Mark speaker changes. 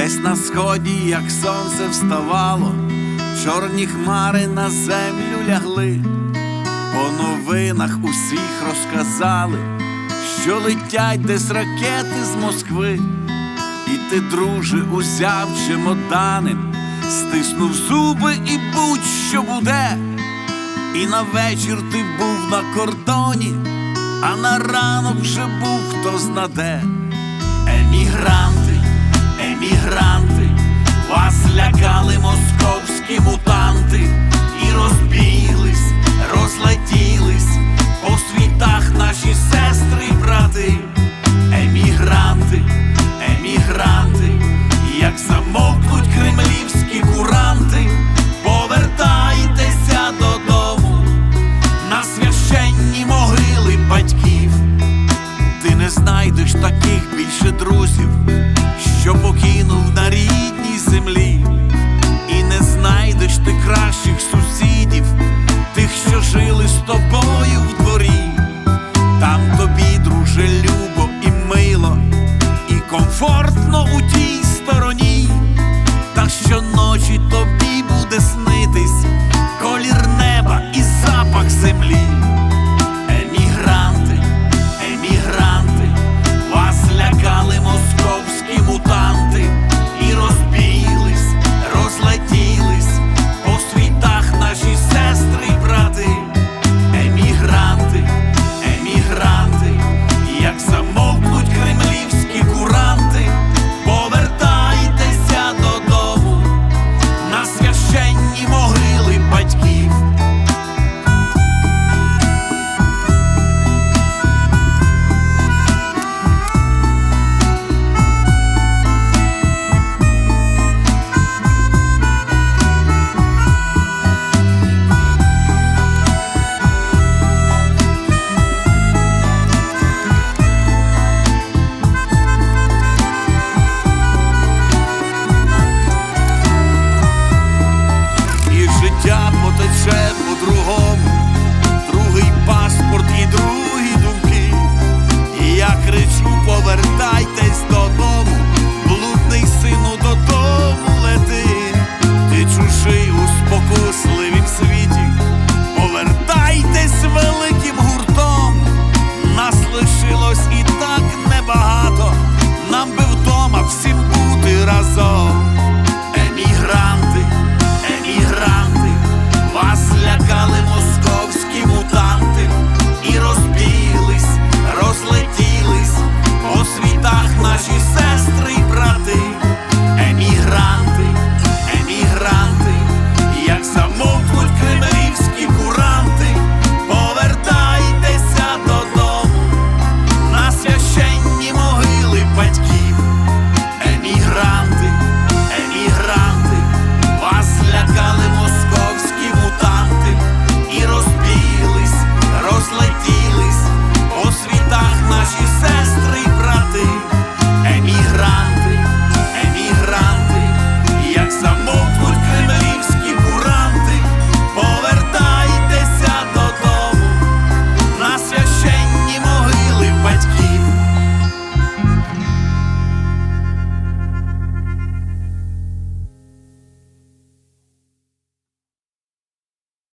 Speaker 1: Десь на сході, як сонце вставало, чорні хмари на землю лягли. По новинах усіх розказали, що летять десь ракети з Москви. І ти, друже, узяв чемодани, стиснув зуби і будь-що буде. І на вечір ти був на кордоні, а на ранок вже був хто знаде. Емігранти, жили з тобою в дворі. Там тобі, друже, любо і мило, і комфортно у